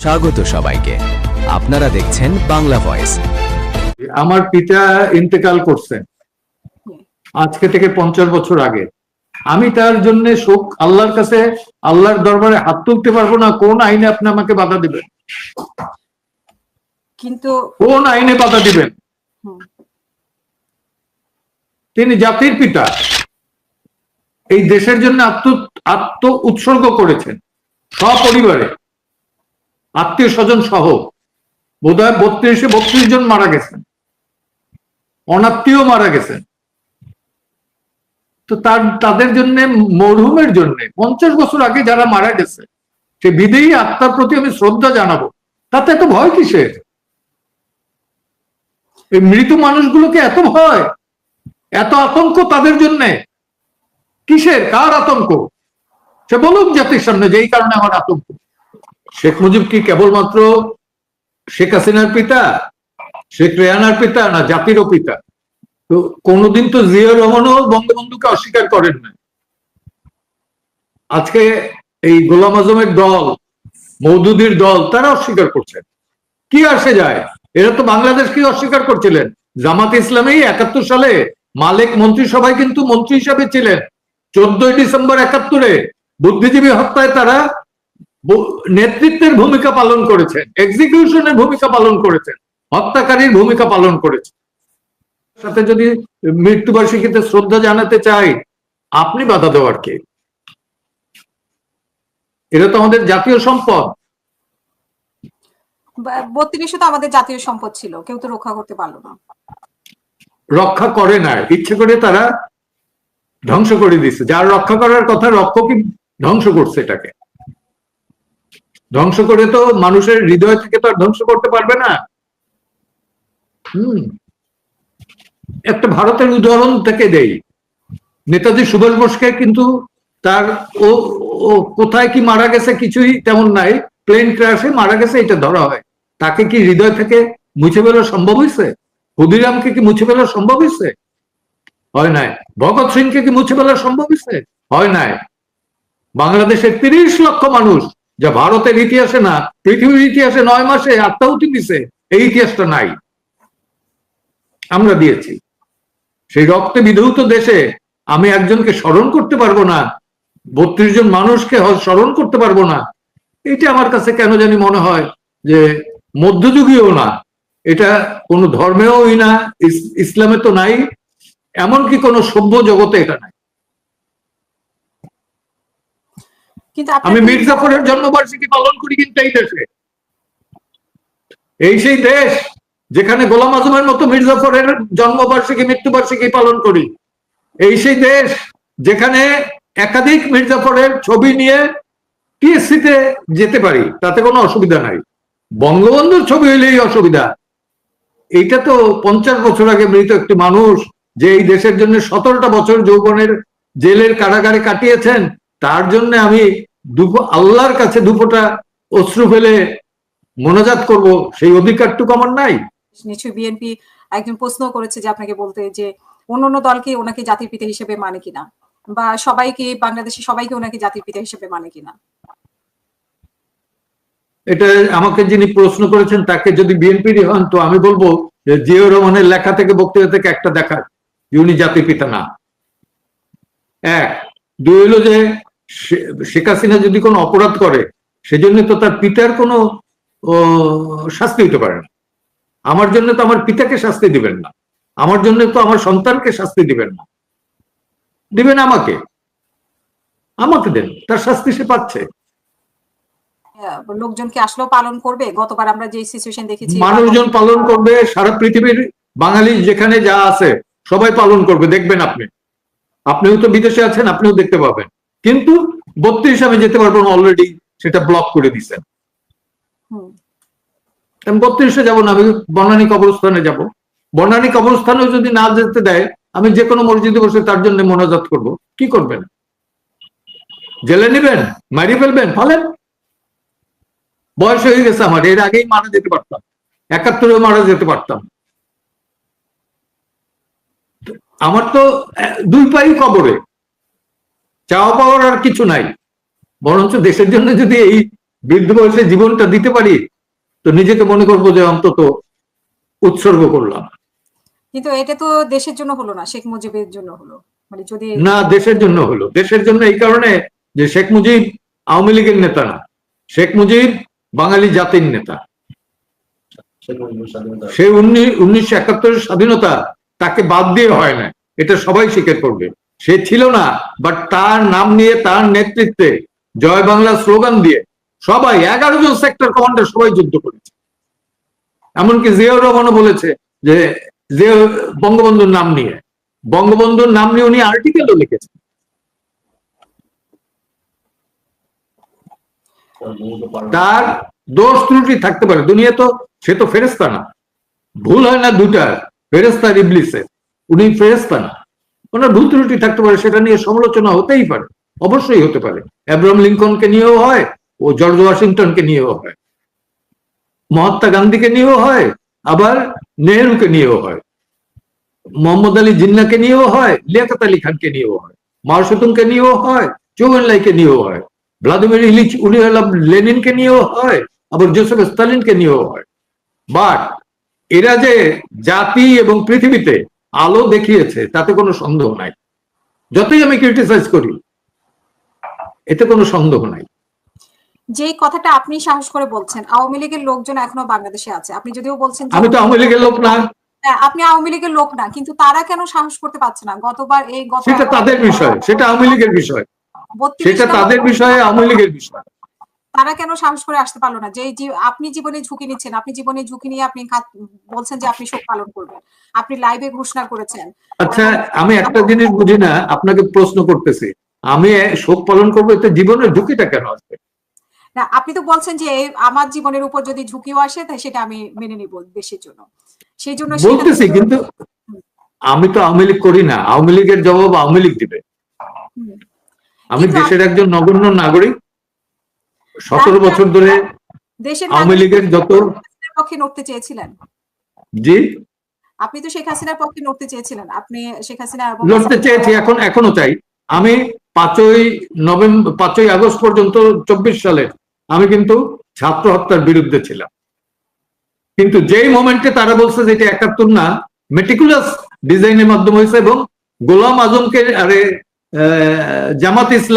স্বাগত সবাইকে। আপনারা দেখছেন বাংলা ভয়েস। আমার পিতা ইন্তেকাল করছেন। আজকে থেকে পঞ্চাশ বছর আগে। আমি তার জন্য শোক আল্লাহর কাছে আল্লাহর দরবারে হাত তুলতে পারব না কোন আইনে আপনি আমাকে বাধা দিবেন? কিন্তু কোন আইনে বাধা দিবেন? তিনি জাতির পিতা। এই দেশের জন্য আত্ম আত্ম উৎসর্গ করেছেন। সপরিবারে। আত্মীয় স্বজন সহ। বোধ হয় বত্রিশে বত্রিশ জন মারা গেছেন। অনাত্মীয় মারা গেছেন। তো তার, তাদের জন্য, মরহুমের জন্য, পঞ্চাশ বছর আগে যারা মারা গেছে, সে বিদেয়ী আত্মার প্রতি আমি শ্রদ্ধা জানাব। তাতে এত ভয় কিসের? এই মৃত মানুষগুলোকে এত ভয়, এত আতঙ্ক তাদের জন্য? কিসের? কার আতঙ্ক? সে বলুক জাতির সামনে যে এই কারণে আমার আতঙ্ক। শেখ মুজিব কি কেবলমাত্র শেখ হাসিনার পিতা, শেখ রেহানার পিতা না জাতিরও পিতা? তো কোনোদিন তো জিয়া রহমানও বঙ্গবন্ধুকে অস্বীকার করেন না আজকে এই গোলাম আজমের দল মৌদুদির দল, তারা অস্বীকার করছেন। কি আসে যায়? এরা তো বাংলাদেশকে অস্বীকার করছিলেন। জামাত ইসলামী একাত্তর সালে মালিক মন্ত্রিসভায় কিন্তু মন্ত্রী হিসাবে ছিলেন। চোদ্দই ডিসেম্বর একাত্তরে বুদ্ধিজীবী হত্যায় তারা নেতৃত্বের ভূমিকা পালন করেছেন এক্সিকিউশনের ভূমিকা পালন করেছেন হত্যাকারীর ভূমিকা পালন করেছেন। সাথে যদি মৃত্যুবার্ষিকীতে শ্রদ্ধা জানাতে চাই আপনি বাধা দেওয়ার কে? এটা তো আমাদের জাতীয় সম্পদ। বত্রিশে তো আমাদের জাতীয় সম্পদ ছিল কেউ তো রক্ষা করতে পারল না। রক্ষা করে না ইচ্ছে করে তারা ধ্বংস করে দিচ্ছে যার রক্ষা করার কথা রক্ষকই ধ্বংস করছে এটাকে। ধ্বংস করে তো মানুষের হৃদয় থেকে তো আর ধ্বংস করতে পারবে না। হম। একটা ভারতের উদাহরণ থেকে দেই। নেতাজি সুভাষ বোসকে কিন্তু তার ও ও কোথায় কি মারা গেছে কিছুই তেমন নাই প্লেন ক্রাশে মারা গেছে, এটা ধরা হয়। তাকে কি হৃদয় থেকে মুছে ফেলা সম্ভব হয়েছে? ক্ষুদিরামকে কি মুছে ফেলা সম্ভব হয়েছে? হয় নাই। ভগৎ সিংকে কি মুছে ফেলা সম্ভব হয়েছে? হয় নাই। বাংলাদেশের তিরিশ লক্ষ মানুষ যা ভারতের ইতিহাসে না, পৃথিবীর ইতিহাসে নয় মাসে আত্মাহুতি দিছে, এই ইতিহাসটা নাই। আমরা দিয়েছি। সেই রক্তে বিধৌত দেশে আমি একজনকে স্মরণ করতে পারব না, বত্রিশ জন মানুষকে স্মরণ করতে পারব না। এটা আমার কাছে কেন জানি মনে হয় যে মধ্যযুগীয় না। এটা কোনো ধর্মেওই না, ইস- ইসলামে তো নাই, এমনকি কোনো সভ্য জগতে এটা নাই। কিন্তু আমি আপনার মির্জাফরের জন্মবার্ষিকী পালন করি কিন্তু এই দেশে। এই সেই দেশ যেখানে গোলাম আজমের মতো মির্জাফরের জন্মবার্ষিকী মৃত্যুবার্ষিকী পালন করি। এই সেই দেশ যেখানে একাধিক মির্জাফরের ছবি নিয়ে টিএসসিতে যেতে পারি তাতে কোনো অসুবিধা নাই। বঙ্গবন্ধুর ছবি হইলেই অসুবিধা। এইটা তো পঞ্চাশ বছর আগে মৃত একটি মানুষ যে এই দেশের জন্য সতেরোটা বছর যৌবনের জেলের কারাগারে কাটিয়েছেন তার জন্য আমি দুপো আল্লাহর কাছে দুপোটা অশ্রু ফেলে মনোজাত করব সেই অধিকারটুকু আমার নাই। নিশ্চয়ই বিএনপি একজন প্রশ্ন করেছে যে আপনাকে বলতে যে অন্য অন্য দলকে ওনাকে জাতির পিতা হিসেবে মানে কিনা? বা সবাইকে বাংলাদেশে সবাইকে ওনাকে জাতির পিতা হিসেবে মানে কিনা? এটা আমাকে যিনি প্রশ্ন করেছেন তাকে যদি বিএনপির হন তো আমি বলব যে জিয়াউর রহমানের লেখা থেকে বক্তৃতা থেকে একটা দেখা উনি জাতির পিতা না। এক দুই হলো যে শেখ হাসিনা যদি কোনো অপরাধ করে সেজন্য তো তার পিতার কোনো শাস্তি হতে পারে না। আমার জন্য তো আমার পিতাকে শাস্তি দিবেন না। আমার জন্য তো আমার সন্তানকে শাস্তি দিবেন না। দিবেন আমাকে। আমাকে দেন। তার শাস্তি সে পাচ্ছে। আহ, লোকজন কি আসলেও পালন করবে? গতবার আমরা যে সিচুয়েশন দেখেছি মানুষজন পালন করবে সারা পৃথিবীর বাঙালি যেখানে যা আছে সবাই পালন করবে। দেখবেন আপনি। আপনিও তো বিদেশে আছেন আপনিও দেখতে পাবেন। কিন্তু বত্রিশ আমি যেতে পারব না অলরেডি সেটা ব্লক করে দিচ্ছেন আমি বত্রিশে যাব না আমি বনানী কবরস্থানে যাব। বনানী কবরস্থানেও যদি না যেতে দেয় আমি যে কোনো মসজিদে বসে তার জন্য মোনাজাত করব। কি করবেন? জেলে নেবেন? মারি ফেলবেন? ফলেন। বয়স হয়ে গেছে আমার এর আগেই মারা যেতে পারতাম। একাত্তরে মারা যেতে পারতাম। আমার তো দুই পাই কবরে। চাওয়া পাওয়ার আর কিছু নাই। বরঞ্চ দেশের জন্য যদি এই বৃদ্ধ বয়সে জীবনটা দিতে পারি তো নিজেকে মনে করব যে অন্তত উৎসর্গ করলাম। কিন্তু এটা তো দেশের জন্য হলো না শেখ মুজিবের জন্য হলো। মানে যদি না দেশের জন্য হলো। দেশের জন্য এই কারণে যে শেখ মুজিব আওয়ামী লীগের নেতা না শেখ মুজিব বাঙালি জাতির নেতা। সে উনিশশো একাত্তরের স্বাধীনতা তাকে বাদ দিয়ে হয় না এটা সবাই স্বীকার করবে। সে ছিল না বাট তার নাম নিয়ে, তার নেতৃত্বে জয় বাংলা স্লোগান দিয়ে সবাই এগারো জন সেক্টর কমান্ডার সবাই যুদ্ধ করেছে। এমনকি জিয়াউর রহমানও বলেছে যে যে বঙ্গবন্ধুর নাম নিয়ে। বঙ্গবন্ধুর নাম নিয়ে উনি আর্টিকেলও লিখেছেন। তার দোষ ত্রুটি থাকতে পারে। দুনিয়া তো, সে তো ফেরেস্তা না। ভুল হয় না দুটা ফেরেস্তা ইবলিসের। উনি ফেরেস্তা না। ওনার ভুল ত্রুটি থাকতে পারে, সেটা নিয়ে সমালোচনা হতেই পারে, অবশ্যই হতে পারে। অ্যাব্রাহাম লিঙ্কনকে নিয়েও হয়, ও জর্জ ওয়াশিংটনকে নিয়েও হয়, মহাত্মা গান্ধীকে নিয়েও হয়, আবার নেহরুকে নিয়েও হয়, মোহাম্মদ আলী জিন্নাকে নিয়েও হয়, লিয়াকত আলী খানকে নিয়েও হয় মাও সেতুংকে নিয়েও হয় চৌবেল্লাইকে নিয়েও হয়, ভ্লাদিমির ইলিচ উলিয়ালাম লেনিনকে নিয়েও হয়, আবার জোসেফ স্টালিনকে নিয়েও হয়। বাট এরা যে জাতি এবং পৃথিবীতে আলো দেখিয়েছে তাতে কোনো সন্দেহ নাই। যতই আমি ক্রিটিসাইজ করি এতে কোনো সন্দেহ নাই। যে কথাটা আপনি সাহস করে বলছেন আওয়ামী লীগের লোকজন এখনও বাংলাদেশে আছে। আপনি যদিও বলছেন আমি তো আওয়ামী লীগের লোক না। হ্যাঁ, আপনি আওয়ামী লীগের লোক না কিন্তু তারা কেন সাহস করতে পারছে না? গতবার এই গত সেটা তাদের বিষয় সেটা আওয়ামী লীগের বিষয়। সেটা তাদের বিষয়ে আওয়ামী লীগের বিষয়। তারা কেন সাহস করে আসতে পারল না? যে আপনি জীবনে ঝুঁকি নিচ্ছেন আপনি জীবনে ঝুঁকি নিয়ে আপনি বলছেন যে আপনি শোক পালন করবেন। আপনি লাইভে ঘোষণা করেছেন। আচ্ছা আমি একটা জিনিস বুঝি না আপনাকে প্রশ্ন করতেছি। আমি শোক পালন করব এতে জীবনের ঝুঁকিটা কেন আসবে না আপনি তো বলছেন যে আমার জীবনের উপর যদি ঝুঁকিও আসে তাই সেটা আমি মেনে নিব দেশের জন্য। সেই জন্য বলতেছি কিন্তু আমি তো আওয়ামী লীগ করি না আওয়ামী লীগের জবাব আওয়ামী লীগ দিবে। আমি দেশের একজন নগণ্য নাগরিক। সতেরো বছর ধরে দেশের আওয়ামী লীগের যত পক্ষে লড়তে চেয়েছিলেন। জি? আপনি তো শেখ হাসিনার পক্ষে লড়তে চেয়েছিলেন। আপনি শেখ হাসিনা লড়তে চেয়েছি এখন এখনও চাই আমি পাঁচই নভেম্বর পাঁচই আগস্ট পর্যন্ত চব্বিশ সালে আমি কিন্তু ছাত্র হত্যার বিরুদ্ধে ছিলাম। কিন্তু যেই মোমেন্টে তারা বলছে যে এটা একাত্তর না মেটিকুলাস ডিজাইনের মাধ্যমে হয়েছে এবং গোলাম আজমকে আরে আহ, জামাত ইসলাম